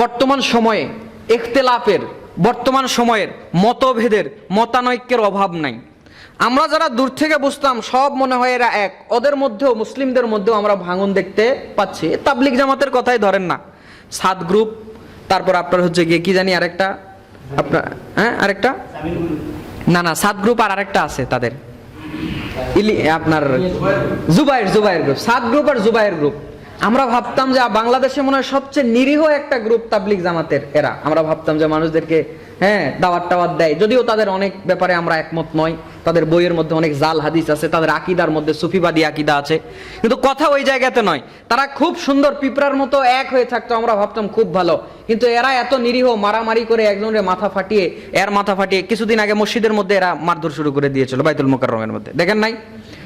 বর্তমান সময়ে এখতেলাফের বর্তমান সময়ের মতভেদের মতানৈক্যের অভাব নাই। আমরা যারা দূর থেকে বুঝতাম সব মনে হয় এরা এক। ওদের মধ্যেও মুসলিমদের মধ্যেও আমরা ভাঙন দেখতে পাচ্ছি। তাবলিক জামাতের কথাই ধরেন না। সাত গ্রুপ তারপর আপনার হচ্ছে গিয়ে কি জানি আরেকটা? আপনার হ্যাঁ আরেকটা? না না সাত গ্রুপ আর আরেকটা আছে তাদের। ইলি আপনার জুবাইর জুবাইর গ্রুপ। সাত গ্রুপ আর জুবাইর গ্রুপ। আমরা ভাবতাম যে বাংলাদেশে মনে হয় সবচেয়ে নিরীহ একটা গ্রুপ তাবলিক জামাতের এরা। আমরা ভাবতাম যে, মানুষদেরকে হ্যাঁ দাওয়াত টাওয়াত দেয়। যদিও তাদের অনেক ব্যাপারে আমরা একমত নয় তাদের বইয়ের মধ্যে অনেক জাল হাদিস আছে, তাদের আকিদার মধ্যে সুফিবাদী আকিদা আছে। কিন্তু কথা ওই জায়গাতে নয়। তারা খুব সুন্দর পিঁপড়ার মতো এক হয়ে থাকতো, আমরা ভাবতাম খুব ভালো। কিন্তু এরা এত নিরীহ, মারামারি করে একজনের মাথা ফাটিয়ে, এর মাথা ফাটিয়ে কিছুদিন আগে মসজিদের মধ্যে এরা মারধর শুরু করে দিয়েছিল, বাইতুল মোকাররমের মধ্যে। দেখেন নাই?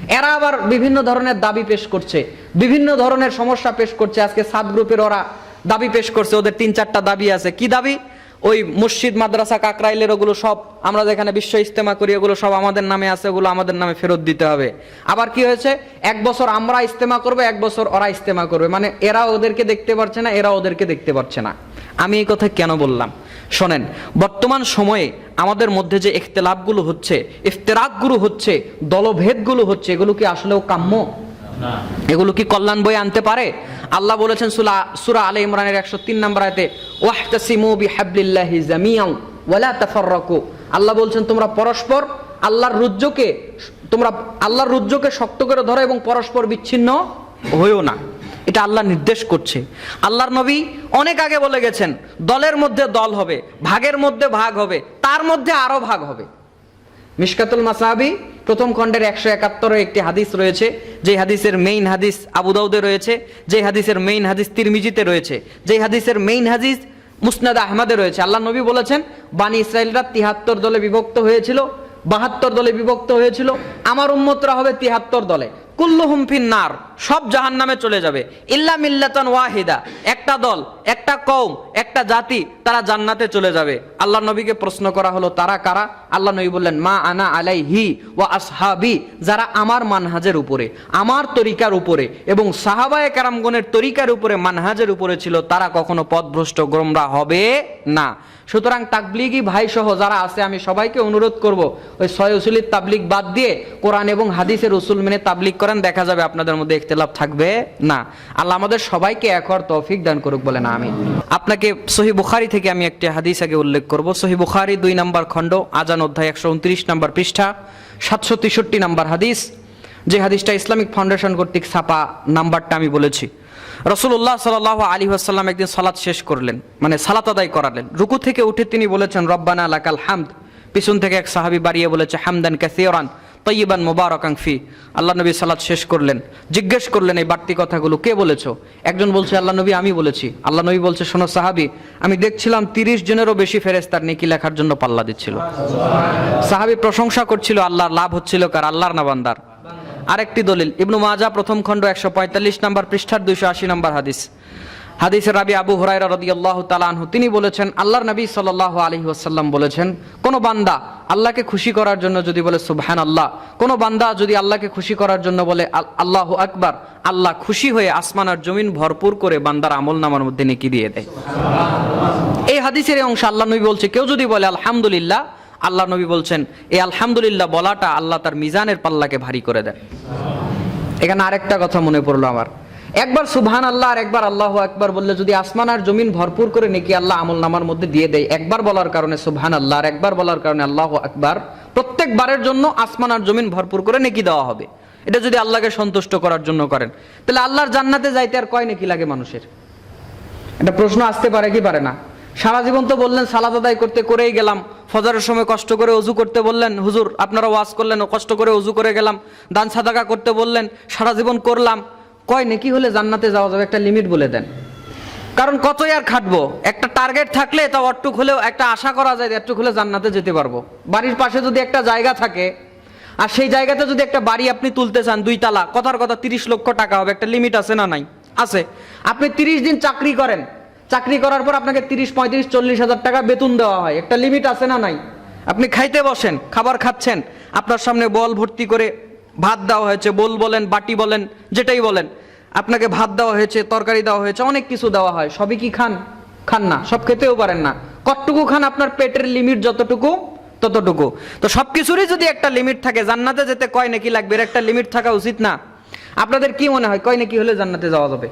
এরা আবার বিভিন্ন ধরনের দাবি পেশ করছে, বিভিন্ন ধরনের সমস্যা পেশ করছে। আজকে সাত গ্রুপের ওরা দাবি পেশ করছে, ওদের তিন চারটা দাবি আছে। কি দাবি? ওই মসজিদ, মাদ্রাসা, কাকরাইলের ওগুলো সব আমরা যেখানে বিশ্ব ইস্তেমা করি, ওগুলো সব আমাদের নামে আছে, ওগুলো আমাদের নামে ফেরত দিতে হবে। আবার কি হয়েছে? এক বছর আমরা ইস্তেমা করবে, এক বছর ওরা ইস্তেমা করবে। মানে এরা ওদেরকে দেখতে পারছে না, এরা ওদেরকে দেখতে পারছে না। আমি এই কথা কেন বললাম? শোনেন বর্তমান সময়ে আমাদের মধ্যে যে ইখতলাফগুলো হচ্ছে ইফতেরাকগুলো হচ্ছে দলভেদগুলো হচ্ছে এগুলো কি আসলেও কাম্য? এগুলো কি কল্যাণ বই আনতে পারে? আল্লাহ বলেছেন সুলা সুরা আলে ইমরানের একশো তিন নম্বর আয়তে ওয়াহতাসিমু বিহাবলিল্লাহি জামিয়ান ওয়ালা তাফাররাকু। আল্লাহ বলছেন তোমরা পরস্পর আল্লাহর রুজ্জকে তোমরা আল্লাহর রুজ্জকে শক্ত করে ধরো এবং পরস্পর বিচ্ছিন্ন হইও না। এটা আল্লাহ নির্দেশ করছে। আল্লাহর নবী অনেক আগে বলে গেছেন, দলের মধ্যে দল হবে, ভাগের মধ্যে ভাগ হবে, তার মধ্যে আরও ভাগ হবে। মিশকাতুল মাসাহাবি প্রথম খণ্ডের একশো একাত্তরে একটি হাদিস রয়েছে, যে হাদিসের মেইন হাদিস আবুদাউদে রয়েছে, যে হাদিসের মেইন হাদিস তিরমিজিতে রয়েছে, যে হাদিসের মেইন হাদিস মুসনাদ আহমদে রয়েছে। আল্লাহ নবী বলেছেন, বানি ইসরায়েলরা তিহাত্তর দলে বিভক্ত হয়েছিল, বাহাত্তর দলে বিভক্ত হয়েছিল, আমার উম্মতরা হবে তিহাত্তর দলে। কুল্লুহুম ফিন নার সব জাহান নামে চলে যাবে। ইল্লা মিল্লাতান ওয়াহিদা, একটা দল, একটা কৌম একটা জাতি, তারা জান্নাতে চলে যাবে। আল্লাহ নবীকে প্রশ্ন করা হলো, তারা কারা? আল্লাহ নবী বললেন, মা আনা আলাই হি ওয়া আসহাবি, যারা আমার মানহাজের উপরে, আমার তরিকার উপরে এবং সাহাবায়ে কারামগণের তরিকার উপরে, মানহাজের উপরে ছিল, তারা কখনো পথভ্রষ্ট গোমরা হবে না। সুতরাং তাবলিগি ভাই সহ যারা আছে, আমি সবাইকে অনুরোধ করব, ওই ছয় উসুলির তাবলিগ বাদ দিয়ে কোরআন এবং হাদিসের উসুল মেনে তাবলিগ করেন, দেখা যাবে আপনাদের মধ্যে ইখতিলাফ থাকবে না। আল্লাহ আমাদের সবাইকে এক হওয়ার তৌফিক দান করুক বলে না আমি আপনাকে সহি বুখারি থেকে আমি একটি হাদিস আগে উল্লেখ করব। সহি বুখারি দুই নম্বর খণ্ড, আজান অধ্যায় একশো উনত্রিশ নম্বর পৃষ্ঠা সাতশো তেষট্টি নম্বর হাদিস, যে হাদিসটা ইসলামিক ফাউন্ডেশন কর্তৃক ছাপা নাম্বারটা আমি বলেছি। রসুল্লাহ সাল আলী আসাল্লাম একদিন সালাত শেষ করলেন মানে সালাত আদায় করালেন। রুকু থেকে উঠে তিনি বলেছেন, রব্বানা লাকাল হামদ। পিছন থেকে এক সাহাবি বাড়িয়ে বলেছে, হামদান কাসিওরান তৈবান মোবারকাং ফি। আল্লাহ নবী সালাত শেষ করলেন। জিজ্ঞেস করলেন এই বাড়তি কথাগুলো, কে বলেছ? একজন বলছে, আল্লাহ নবী, আমি বলেছি। আল্লাহ নবী বলছে, শোনো সাহাবি, আমি দেখছিলাম তিরিশ জনেরও বেশি ফেরেস্তার নেকি লেখার জন্য পাল্লা দিচ্ছিল। সাহাবি প্রশংসা করছিল, আল্লাহর লাভ হচ্ছিল কার? আল্লাহর না বান্দার? আরেকটি দলিল। ইবনু মাজা প্রথম খণ্ড একশো পঁয়তাল্লিশ নম্বর পৃষ্ঠার দুইশো আশি নম্বর হাদিস। হাদিসের রাবি আবু হুরাইরা রাদিয়াল্লাহু তাআলা আনহু। তিনি বলেছেন, আল্লাহর নবী সাল্লাল্লাহু আলাইহি ওয়াসাল্লাম বলেছেন, কোন বান্দা আল্লাহকে খুশি করার জন্য যদি বলে সুবহান আল্লাহ কোন বান্দা যদি আল্লাহকে খুশি করার জন্য বলে আল্লাহ আকবার, আল্লাহ খুশি হয়ে আসমান আর জমিন ভরপুর করে বান্দার আমল নামার মধ্যে নেকি দিয়ে দেয়। এই হাদিসের অংশ আল্লাহ নবী বলছে, কেউ যদি বলে আলহামদুলিল্লাহ আল্লাহ নবী বলছেন এই আলহামদুলিল্লাহ বলাটা আল্লাহ তার মিজানের পাল্লাকে ভারী করে দেন। এখানে আরেকটা কথা মনে পড়ল আমার। একবার সুবহান আল্লাহ আর একবার আল্লাহ একবার বললে যদি আসমান আর জমিন ভরপুর করে নাকি আল্লাহ আমল নামার মধ্যে দিয়ে দেয়, একবার বলার কারণে সুবহান আল্লাহ আর একবার বলার কারণে আল্লাহ একবার প্রত্যেকবারের জন্য আসমান আর জমিন ভরপুর করে নেকি দেওয়া হবে। এটা যদি আল্লাহকে সন্তুষ্ট করার জন্য করেন, তাহলে আল্লাহর জান্নাতে যাইতে আর কয় নাকি লাগে মানুষের? এটা প্রশ্ন আসতে পারে কি পারে না? সারা জীবন তো বললেন সালাদ আদায় করতে করেই গেলাম। ফজরের সময় কষ্ট করে অজু করতে বললেন, হুজুর, আপনারা ওয়াজ করলেন, কষ্ট করে অজু করে গেলাম, দান সাদাকা করতে বললেন, সারা জীবন করলাম। কয়, নেকি হলে জান্নাতে যাওয়া যাবে? একটা লিমিট বলে দেন। কারণ কতই আর খাটবো? একটা টার্গেট থাকলে তা অট্টুক হলেও, একটা আশা করা যায় একটু হলে জান্নাতে যেতে পারব। বাড়ির পাশে যদি একটা জায়গা থাকে, আর সেই জায়গাতে যদি একটা বাড়ি আপনি তুলতে চান, দুই তালা, কথার কথা তিরিশ লক্ষ টাকা হবে, একটা লিমিট আছে না নাই? আছে। আপনি তিরিশ দিন চাকরি করেন চাকরি করার পর আপনাকে তিরিশ, পঁয়ত্রিশ, চল্লিশ হাজার টাকা বেতন দেওয়া হয়। একটা লিমিট আছে না নাই? আপনি খাইতে বসেন, খাবার খাচ্ছেন, আপনার সামনে বল ভর্তি করে ভাত দেওয়া হয়েছে, বোল বলেন, বাটি বলেন, যেটাই বলেন, আপনাকে ভাত দেওয়া হয়েছে, তরকারি দেওয়া হয়েছে, অনেক কিছু দেওয়া হয়। সবই কি খান? খান না, সব খেতেও পারেন না। কতটুকু খান আপনার পেটের লিমিট যতটুকু, ততটুকু। তো সব কিছুরই যদি একটা লিমিট থাকে, জান্নাতে যেতে কয় নাকি লাগবে? এর একটা লিমিট থাকা উচিত না। আপনাদের কি মনে হয়, কয় নাকি হলে জান্নাতে যাওয়া যাবে?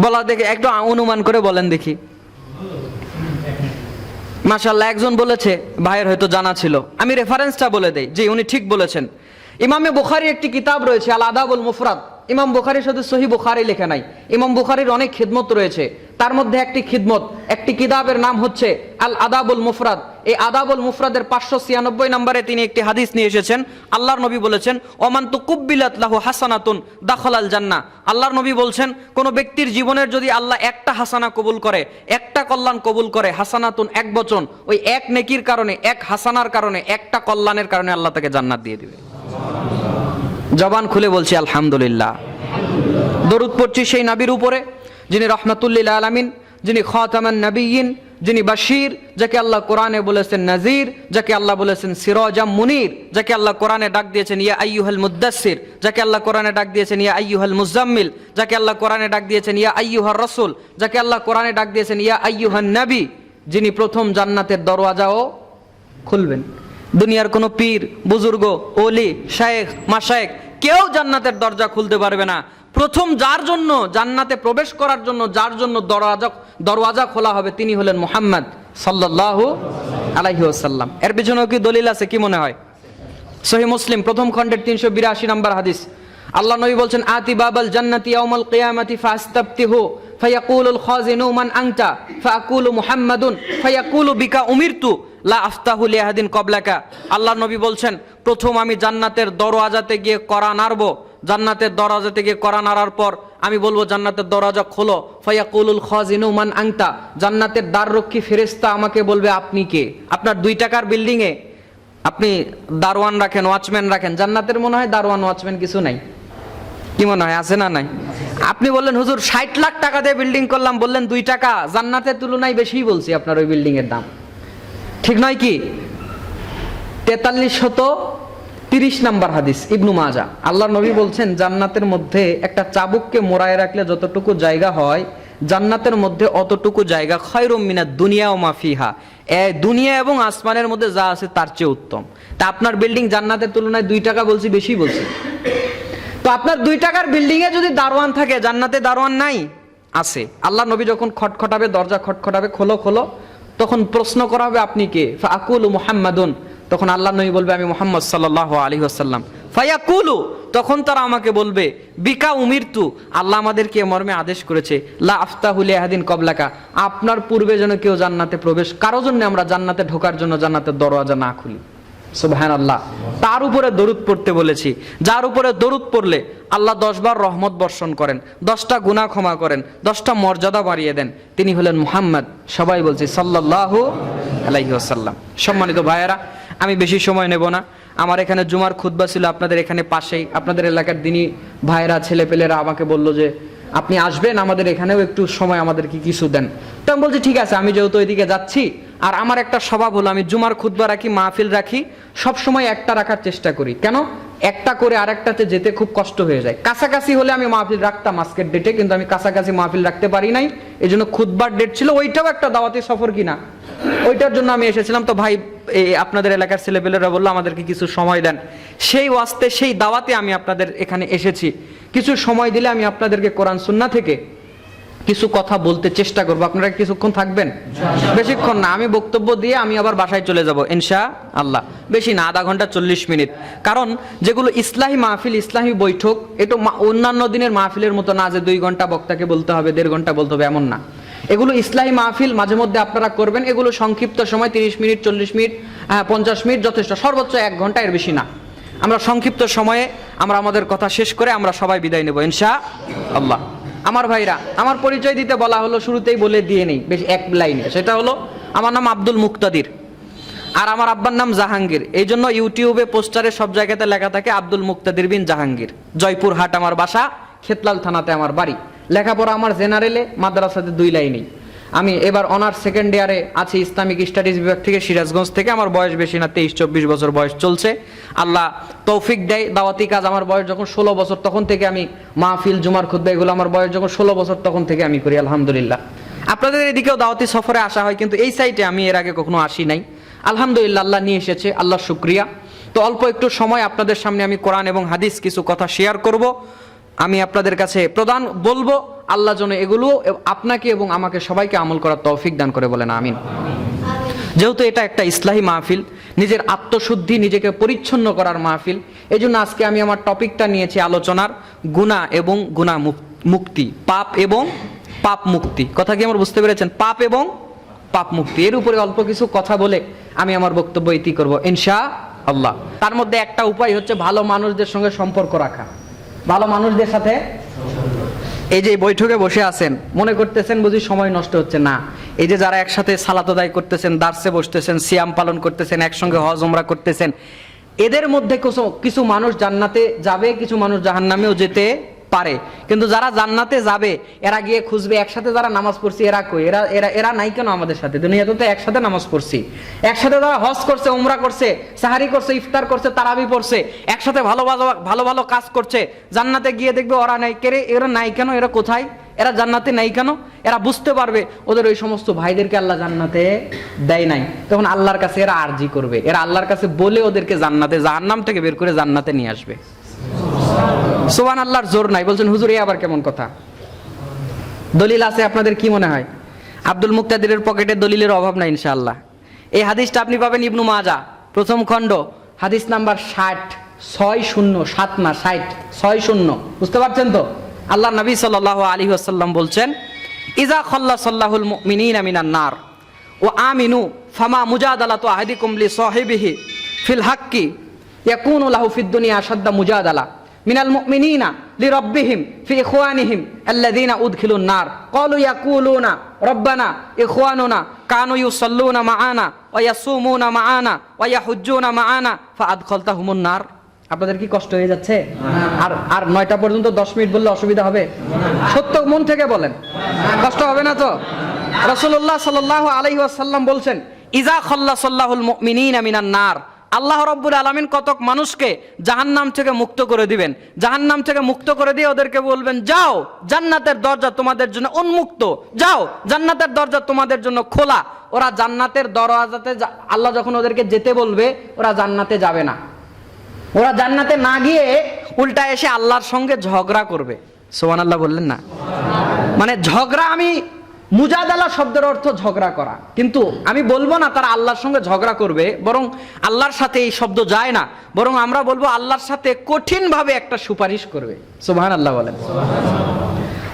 বলা দেখে, একটু অনুমান করে বলেন দেখি। মাশাল্লাহ একজন বলেছে, ভাইয়ের হয়তো জানা ছিল। আমি রেফারেন্সটা বলে দেই, যে উনি ঠিক বলেছেন। ইমামে বুখারি একটি কিতাব রয়েছে আল আদাবুল মুফরাদ। ইমাম বুখারির সাথে সহি বুখারি লেখা নাই। ইমাম বুখারির অনেক খেদমত রয়েছে। তার মধ্যে একটি খিদমত, একটি কিতাবের নাম হচ্ছে আল আদাবুল মুফরাদ। এই আদাবুল মুফরাদের পাঁচশো ছিয়ানব্বই নম্বরে তিনি একটি হাদিস নিয়ে এসেছেন। আল্লাহর নবী বলেছেন, ওমান তু কুব্বিলাত লাহু হাসানাতুন দাখল আল জান্না আল্লাহর নবী বলছেন, কোন ব্যক্তির জীবনের যদি আল্লাহ একটা হাসানা কবুল করে, একটা কল্যাণ কবুল করে, হাসানাতুন এক বচন, ওই এক নেকির কারণে, এক হাসানার কারণে, একটা কল্যাণের কারণে আল্লাহ তাকে জান্নাত দিয়ে দিবে। জবান খুলে বলছি, আলহামদুলিল্লাহ। দরুদ পড়ছি সেই নবীর উপরে। যিনি রহমতুল্লিল আলমিন, যিনি খতামান নবীন যিনি বাশির, যাকে আল্লাহ কোরআনে বলেছেন নাজির, যাকে আল্লাহ বলেছেন সিরজাম মুনির, যাকে আল্লাহ কোরআনে ডাক দিয়েছেন ইয়া আইয়ুহাল মুদাসসির, যাকে আল্লাহ কোরআনে ডাক দিয়েছেন ইয়া আইয়ুহাল মুজাম্মিল, যাকে আল্লাহ কোরআনে ডাক দিয়েছেন ইয়া আইয়ুহার রসুল, যাকে আল্লাহ কোরআনে ডাক দিয়েছেন ইয়া আইয়ুহান নবী, যিনি প্রথম জান্নাতের দরওয়াজাও খুলবেন। দুনিয়ার কোনো পীর, বুজুর্গ, ওলি, শায়েখ, মাশায়েখ কেউ জান্নাতের দরজা খুলতে পারবে না। প্রথম যার জন্য জান্নাতে প্রবেশ করার জন্য, যার জন্য দরওয়াজা দরওয়াজা খোলা হবে, তিনি হলেন মুহাম্মদ সাল্লাল্লাহু আলাইহি ওয়াসাল্লাম। এর পিছনেও কি দলিল আছে, কি মনে হয়? সহি মুসলিম, প্রথম খণ্ডের তিনশো বিরাশি নম্বর হাদিস। আল্লাহ নবী বলছেন, আতি বাবাল জান্নাতি ইয়াউমাল কিয়ামাতি ফাস্তাফতিহু, ফায়াকুলুল খাজিনু মান আনতা ফায়াকুলু মুহাম্মাদুন, ফায়াকুলু বিকা উমিরতু, লা আফতাহু লিয়াহাদিন কবলাকা। আল্লাহ নবী বলছেন, প্রথম আমি জান্নাতের দরওয়াজাতে গিয়ে করা নাড়বো জান্নাতের দরওয়াজাতে গিয়ে করা নাড়ার পর আমি বলব, জান্নাতের দরওয়াজা খোলো। ফায়াকুলুল খাজিনু মান আনতা। জান্নাতের দ্বাররক্ষী ফেরেশতা আমাকে বলবে, আপনি কে? আপনার দুই টাকার বিল্ডিং এ আপনি দারোয়ান রাখেন ওয়াচম্যান রাখেন। জান্নাতের মনে হয় দারোয়ান ওয়াচম্যান কিছু নাই। কি মনে হয়, আছে না নাই? আপনি বললেন, হুজুর, ষাট লাখ টাকা দিয়ে বিল্ডিং করলাম। বললেন, দুই টাকা। জান্নাতের তুলনায় বেশিই বলছি আপনার ওই বিল্ডিং এর দাম। ঠিক নয় কি? তেতাল্লিশ শত তিরিশ নাম্বার হাদিস, ইবনু মাজা। আল্লাহ নবী বলছেন, জান্নাতের মধ্যে একটা চাবুককে মোড়ায় রাখলে যতটুকু জায়গা হয়, জান্নাতের মধ্যে অতটুকু জায়গা খয়রুম মিনা দুনিয়া ও মাফিহা এ দুনিয়া এবং আসমানের মধ্যে যা আছে তার চেয়ে উত্তম। তা আপনার বিল্ডিং জান্নাতের তুলনায় দুই টাকা বলছি, বেশি বলছি। তো আপনার দুই টাকার বিল্ডিং এ যদি দারোয়ান থাকে, জান্নাতে দারোয়ান নাই, আছে। আল্লাহ নবী যখন খটখটাবে, দরজা খটখটাবে, খোলো খোলো, তখন প্রশ্ন করা হবে, আপনি কে? ফাকুল মুহাম্মাদুন। তখন আল্লাহ নবী বলবে, আমি মোহাম্মদ সাল্লাহ আলী আসাল্লাম ফায়াকুলু, তখন তারা আমাকে বলবে, বিকা উমিরতু, আল্লাহ আমাদেরকে মর্মে আদেশ করেছে, লা আফতাহুল আহাদিন কবলাকা, আপনার পূর্বে যেন কেউ জান্নাতে প্রবেশ, কারও জন্য আমরা জান্নাতে ঢোকার জন্য জান্নাতের দরওয়াজা না খুলি। সুবহান আল্লাহ তার উপরে দরুদ পড়তে বলেছি। যার উপরে দরুদ পড়লে আল্লাহ দশবার রহমত বর্ষণ করেন, দশটা গুনাহ ক্ষমা করেন, দশটা মর্যাদা বাড়িয়ে দেন। তিনি হলেন মুহাম্মদ, সবাই বলছি সাল্লাল্লাহু আলাইহি ওয়াসাল্লাম। সম্মানিত ভাইয়েরা আমি বেশি সময় নেব না। আমার এখানে জুমার খুদ্া ছিল আপনাদের এখানে পাশেই। আপনাদের এলাকার দিনই ভাইয়েরা, ছেলেপেলেরা আমাকে বলল যে, আপনি আসবেন আমাদের এখানেও একটু সময় আমাদেরকে কিছু দেন। তো আমি বলছি, ঠিক আছে, আমি যেহেতু ওইদিকে যাচ্ছি আর আমার একটা স্বভাব হলো, আমি জুমার খুতবা রাখি, মাহফিল রাখি সব সময় একটা রাখার চেষ্টা করি। কেন? একটা করে আরেকটাতে যেতে খুব কষ্ট হয়ে যায়। কাছাকাছি হলে আমি মাহফিল রাখতাম আজকের ডেটে কিন্তু আমি কাছাকাছি মাহফিল রাখতে পারি নাই। এই জন্য খুতবার ডেট ছিল, ওইটাও একটা দাওয়াতি সফর কিনা। ওইটার জন্য আমি এসেছিলাম। তো ভাই আপনাদের এলাকার ছেলেপেলেরা বলল, আমাদেরকে কিছু সময় দেন। সেই ওয়াস্তে, সেই দাওয়াতে আমি আপনাদের এখানে এসেছি। কিছু সময় দিলে আমি আপনাদেরকে কোরআন সুন্না থেকে কিছু কথা বলতে চেষ্টা করব। আপনারা কিছুক্ষণ থাকবেন? বেশিক্ষণ না আমি বক্তব্য দিয়ে আমি আবার বাসায় চলে যাব ইনশা আল্লাহ বেশি না আধা ঘণ্টা চল্লিশ মিনিট। কারণ যেগুলো ইসলাহী মাহফিল ইসলাহী বৈঠক এটা অন্যান্য দিনের মাহফিলের মতো না যে দুই ঘণ্টা বক্তাকে বলতে হবে দেড় ঘণ্টা বলতে হবে এমন না। এগুলো ইসলাহী মাহফিল মাঝে মধ্যে আপনারা করবেন এগুলো সংক্ষিপ্ত সময় তিরিশ মিনিট চল্লিশ মিনিট হ্যাঁ, পঞ্চাশ মিনিট যথেষ্ট সর্বোচ্চ এক ঘণ্টা এর বেশি না। আমরা সংক্ষিপ্ত সময়ে আমরা আমাদের কথা শেষ করে আমরা সবাই বিদায় নেব ইনশা আল্লাহ আমার ভাইরা, আমার পরিচয় দিতে বলা হলো, শুরুতেই বলে দিয়ে নেই, বেশ এক লাইনে। সেটা হলো, আমার নাম আব্দুল মুক্তাদির আর আমার আব্বার নাম জাহাঙ্গীর। এই জন্য ইউটিউবে, পোস্টারে সব জায়গাতে লেখা থাকে আব্দুল মুক্তাদির বিন জাহাঙ্গীর। জয়পুর হাট আমার বাসা, খেতলাল থানাতে আমার বাড়ি। লেখাপড়া আমার জেনারেলে মাদ্রাসাতে দুই লাইনেই। আমি এবার অনার্স সেকেন্ড ইয়ারে আছি ইসলামিক স্টাডিজ বিভাগ থেকে সিরাজগঞ্জ থেকে। আমার বয়স বেশি না, তেইশ, চব্বিশ বছর বয়স চলছে। আল্লাহ তৌফিক দেয়, দাওয়াতি কাজ আমার বয়স যখন ষোলো বছর তখন থেকে আমি মাহফিল, জুমার খুদ্া এগুলো আমার বয়স যখন ষোলো বছর তখন থেকে আমি করি, আলহামদুলিল্লাহ। আপনাদের এদিকেও দাওয়াতি সফরে আসা হয়, কিন্তু এই সাইটে আমি এর আগে কখনো আসি নাই। আলহামদুলিল্লাহ, আল্লাহ নিয়ে এসেছে, আল্লাহ শুক্রিয়া। তো অল্প একটু সময় আপনাদের সামনে আমি কোরআন এবং হাদিস কিছু কথা শেয়ার করব। আমি আপনাদের কাছে প্রদান বলব আল্লাহ যেন এগুলো আপনাকে এবং আমাকে সবাইকে আমল করার তৌফিক দান করে বলেন, আমিন। যেহেতু এটা একটা ইসলাহী মাহফিল, নিজের আত্মশুদ্ধি, নিজেকে পরিচ্ছন্ন করার মাহফিল এই জন্য আজকে আমি আমার টপিকটা নিয়েছি আলোচনার গুণা এবং গুণা মুক- মুক্তি, পাপ এবং পাপ মুক্তি। কথা কি আমার বুঝতে পেরেছেন? পাপ এবং পাপ মুক্তি। এর উপরে অল্প কিছু কথা বলে আমি আমার বক্তব্য ইতি করব ইনশা আল্লাহ তার মধ্যে একটা উপায় হচ্ছে ভালো মানুষদের সঙ্গে সম্পর্ক রাখা। ভালো মানুষদের সাথে এই যে বৈঠকে বসে আছেন, মনে করতেছেন বুঝি সময় নষ্ট হচ্ছে? না। এই যে যারা একসাথে সালাত আদায় করতেছেন, দার্সে বসতেছেন, সিয়াম পালন করতেছেন, একসঙ্গে হজ ওমরা করতেছেন, এদের মধ্যে কিছু মানুষ জান্নাতে যাবে, কিছু মানুষ জাহান্নামেও যেতে পারে। কিন্তু যারা জান্নাতে যাবে, এরা গিয়ে খুঁজবে, একসাথে যারা নামাজ পড়ছি, এরা কই? এরা এরা এরা নাই কেন আমাদের সাথে? দুনিয়াতে তো একসাথে নামাজ পড়ছি। একসাথে যারা হজ করছে, উমরা করছে, সাহারি করছে, ইফতার করছে, তারাবি পড়ছে, একসাথে ভালো ভালো ভালো ভালো কাজ করছে, জান্নাতে গিয়ে দেখবে ওরা নাই। কেরে এরা নাই কেন? এরা কোথায়? এরা জান্নাতে নাই কেন? এরা বুঝতে পারবে, ওদের ওই সমস্ত ভাইদেরকে আল্লাহ জান্নাতে দেয় নাই। তখন আল্লাহর কাছে এরা আরজি করবে। এরা আল্লাহর কাছে বলে ওদেরকে জান্নাতে, জাহান্নাম থেকে বের করে জান্নাতে নিয়ে আসবে। সোবান আল্লাহর জোর নাই। বলছেন, হুজুর, এ আবার কেমন কথা? দলিল আছে, আপনাদের কি মনে হয়? আব্দুল মুক্তাদিরের পকেটে দলিলের অভাব নাই, ইনশাআল্লাহ। এই হাদিসটা আপনি পাবেন ইবনু মাজা, প্রথম খণ্ড, হাদিস নাম্বার ষাট, ছয় শূন্য, সাত না, ষাট, ছয় শূন্য। বুঝতে পারছেন তো? আল্লাহ নবী সাল আলী আসাল্লাম বলছেন, ইজা খল্লা সাল্লাহুল মিনিন আমিনান নার ও আমিনু ফামা মুজাদালাতু আহাদিকুম লি সাহিবিহি ফিল হাক্কি, ইয়াকুনু লাহু ফিদ দুনিয়া আশাদ্দা মুজাদালা। মিনাল মুমিনিনা লিরাব্বিহিম ফি ইখওয়ানিহিম আল্লাযীনা উদখিলুন নার। ক্বালু ইয়াকুলুনা রব্বানা ইখওয়ানুনা কানু ইউসাল্লুনা মাআনা ওয়া ইয়াসুমুনা মাআনা ওয়া ইয়াহুজ্জুনা মাআনা ফাআদখালতাহুমুন নার। আপনাদের কি কষ্ট হয়ে যাচ্ছে? আর আর নয়টা পর্যন্ত দশ মিনিট বললে অসুবিধা হবে? সত্য মন থেকে বলেন। কষ্ট হবে না তো? রসুল্লাহ সাল্লাহ আলহি আসাল্লাম বলছেন ইজা খল্লা সাল্লাহুল মিনিন মিনান নার। আল্লাহ রব্বুল আলমিন কতক মানুষকে জাহান্নাম থেকে মুক্ত করে দিবেন। জাহান্নাম থেকে মুক্ত করে দিয়ে ওদেরকে বলবেন, যাও, জান্নাতের দরজা তোমাদের জন্য উন্মুক্ত। যাও, জান্নাতের দরজা তোমাদের জন্য খোলা। ওরা জান্নাতের দরজাতে যা- আল্লাহ যখন ওদেরকে যেতে বলবে, ওরা জান্নাতে যাবে না। ওরা জান্নাতে না গিয়ে উল্টা এসে আল্লাহর সঙ্গে ঝগড়া করবে। সোহান আল্লাহ বললেন না? মানে ঝগড়া আমি মুজাদালা শব্দের অর্থ ঝগড়া করা। কিন্তু আমি বলব না তারা আল্লাহর সঙ্গে ঝগড়া করবে, বরং আল্লাহর সাথে এই শব্দ যায় না। বরং আমরা বলব আল্লাহর সাথে কঠিনভাবে একটা সুপারিশ করবে। সুবহান আল্লাহ বলেন।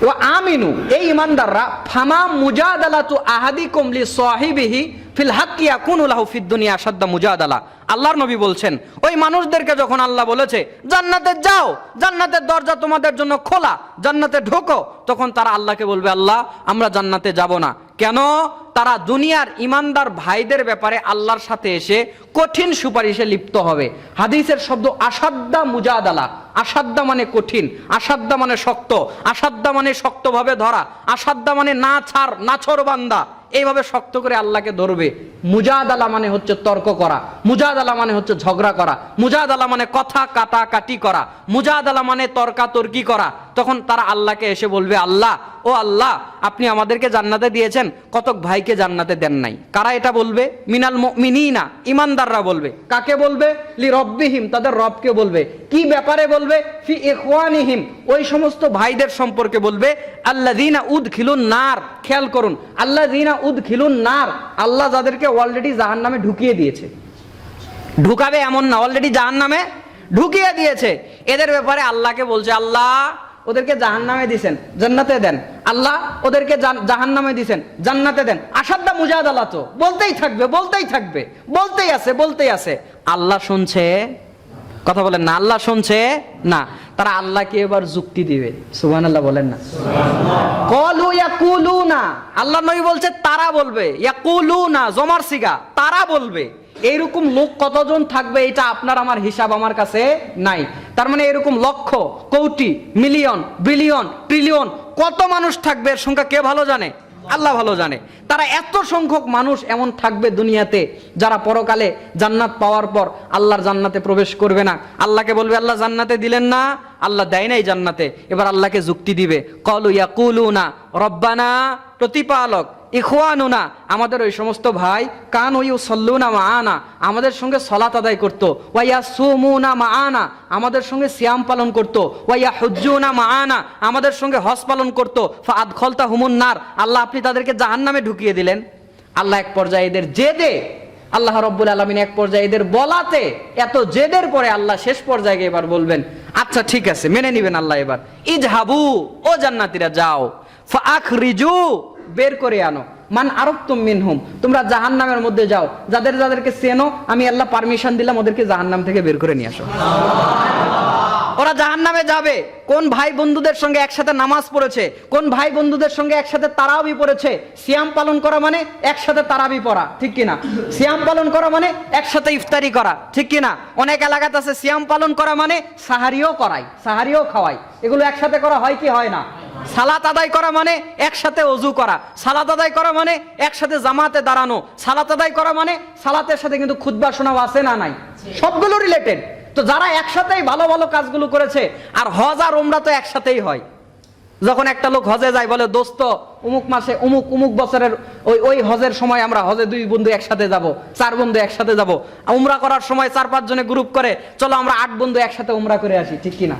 ও আমিনু, এই ইমানদাররা, ফামা মুজাদালাতু আহাদি কমলি সাহিবিহি ফিল হাক্কি ইয়াকুনু লাহু ফিদ দুনিয়া আশাদ্দা মুজাদালা। আল্লাহর নবী বলছেন, ওই মানুষদেরকে যখন আল্লাহ বলেছে, জান্নাতে যাও, জান্নাতের দরজা তোমাদের জন্য খোলা, জান্নাতে ঢোকো, তখন তারা আল্লাহকে বলবে, আল্লাহ, আমরা জান্নাতে যাব না। কেন? তারা দুনিয়ার ইমানদার ভাইদের ব্যাপারে আল্লাহর সাথে এসে কঠিন সুপারিশে লিপ্ত হবে। হাদিসের শব্দ আসাদ্দা মুজাদালা। আসাদ্দা মানে কঠিন আসাদ্দা মানে শক্ত আসাদ্দা মানে শক্তভাবে ধরা আসাদ্দা মানে না ছাড় নাছর বান্দা। এইভাবে শক্ত করে আল্লাহকে ধরবে। মুজাদালা মানে হচ্ছে তর্ক করা। মুজাদালা মানে হচ্ছে ঝগড়া করা। মুজাদালা মানে কথা কাটা কাটি করা। মুজাদালা মানে তর্কাতর্কি করা। তখন তারা আল্লাহকে এসে বলবে, আল্লাহ ও আল্লাহ, আপনি আমাদেরকে জান্নাতে দিয়েছেন, কতক ভাইকে জান্নাতে দেন নাই। কারা এটা বলবে? মিনাল মিনিনা ইমানদাররা বলবে। কাকে বলবে? লি রব্বিহিম, তাদের রবকে বলবে। কি ব্যাপারে বলবে? ফি ইখওয়ানিহিম, ওই সমস্ত ভাইদের সম্পর্কে বলবে। আল্লাযিনা উদখিলুন নার, খেয়াল করুন। আল্লাযিনা উদখিলুন নার, আল্লাহ যাদেরকে অলরেডি জাহান্নামে ঢুকিয়ে দিয়েছে। ঢুকাবে এমন না অলরেডি জাহান নামে ঢুকিয়ে দিয়েছে। এদের ব্যাপারে আল্লাহকে বলছে, আল্লাহ ওদেরকে জাহান নামে দিছেন জান্নাতে দেন। আল্লাহ ওদেরকে জাহান নামে দিছেন জান্নাতে দেন। আসাদ্দা মুজাদ আল্লাহ তো বলতেই থাকবে বলতেই থাকবে বলতেই আছে বলতেই আছে। আল্লাহ শুনছে? কথা বলেন না আল্লাহ শুনছে? না। তারা আল্লাহকে এবার যুক্তি দিবে। সুবহান আল্লাহ বলেন না। কলু ইয়াকুলু না আল্লাহ নবী বলছে তারা বলবে। ইয়াকুলু না জমার সিগা তারা বলবে। এইরকম লোক কতজন থাকবে এটা আপনার আমার হিসাব আমার কাছে নাই। তার মানে এরকম লক্ষ, কোটি, মিলিয়ন, বিলিয়ন, ট্রিলিয়ন কত মানুষ থাকবে এর সংখ্যা কে ভালো জানে? আল্লাহ ভালো জানে। তারা এত সংখ্যক মানুষ এমন থাকবে দুনিয়াতে যারা পরকালে জান্নাত পাওয়ার পর আল্লাহর জান্নাতে প্রবেশ করবে না। আল্লাহকে বলবে, আল্লাহ জান্নাতে দিলেন না, আল্লাহ দেয় নাই জান্নাতে। এবার আল্লাহকে যুক্তি দিবে। কলু না রব্বানা প্রতিপালক, ইখওয়ানুনা, আমাদের ওই সমস্ত ভাই, কান ওই সল্লুনা মা আনা আমাদের সঙ্গে সলাত আদায় করতো। ওয়াইয়া সুমুনা মা আনা আমাদের সঙ্গে সিয়াম পালন করতো। ওয়াইয়া হুজ্জুনা মা আনা আমাদের সঙ্গে হজ পালন করতো। ফাদ খলতা হুমুন নার, আল্লাহ আপনি তাদেরকে জাহান নামে ঢুকিয়ে দিলেন। আল্লাহ এক পর্যায়ে এদের জেদে, আল্লাহ রব্বুল আলমিন এক পর্যায়ে এদের বলাতে, এত জেদের পরে আল্লাহ শেষ পর্যায়ে এবার বলবেন আচ্ছা ঠিক আছে, মেনে নিবেন আল্লাহ এবার। ইজহাবু, ও জান্নাতীরা, যাও। বের করে আনো। মান আরবতুম মিনহুম, তোমরা জাহান্নামের মধ্যে যাও। যাদের যাদেরকে চেনো, আমি আল্লাহ পারমিশন দিলাম, ওদেরকে জাহান্নাম থেকে বের করে নিয়ে আসো। ওরা জাহান নামে যাবে। কোন ভাই বন্ধুদের সঙ্গে একসাথে নামাজ পড়েছে? কোন ভাই বন্ধুদের সঙ্গে একসাথে তারাবি পড়েছে? সিয়াম পালন করা মানে একসাথে তারাবি পড়া, ঠিক কিনা? সিয়াম পালন করা মানে একসাথে ইফতারি করা, ঠিক কিনা? অনেক এলাকাতে আছে, সিয়াম পালন করা মানে সাহারিও করাই সাহারিও খাওয়াই এগুলো একসাথে করা হয় কি হয় না? সালাত আদায় করা মানে একসাথে অজু করা। সালাত আদায় করা মানে একসাথে জামাতে দাঁড়ানো। সালাত আদায় করা মানে সালাতের সাথে কিন্তু খুদ্া শোনাও আছে না নাই? সবগুলো রিলেটেড তো যারা একসাথেই ভালো ভালো কাজগুলো করেছে, আর হজ আর ওমরা তো একসাথেই হয়। যখন একটা লোক হজে যায়, বলে, দোস্ত উমুক মাসে উমুক উমুক বছরের ওই ওই হজের সময় আমরা হজে দুই বন্ধু একসাথে যাব, চার বন্ধু একসাথে যাব। উমরা করার সময় চার পাঁচ জনে গ্রুপ করে, চলো, আমরা আট বন্ধু একসাথে উমরা করে আসি। ঠিক কিনা?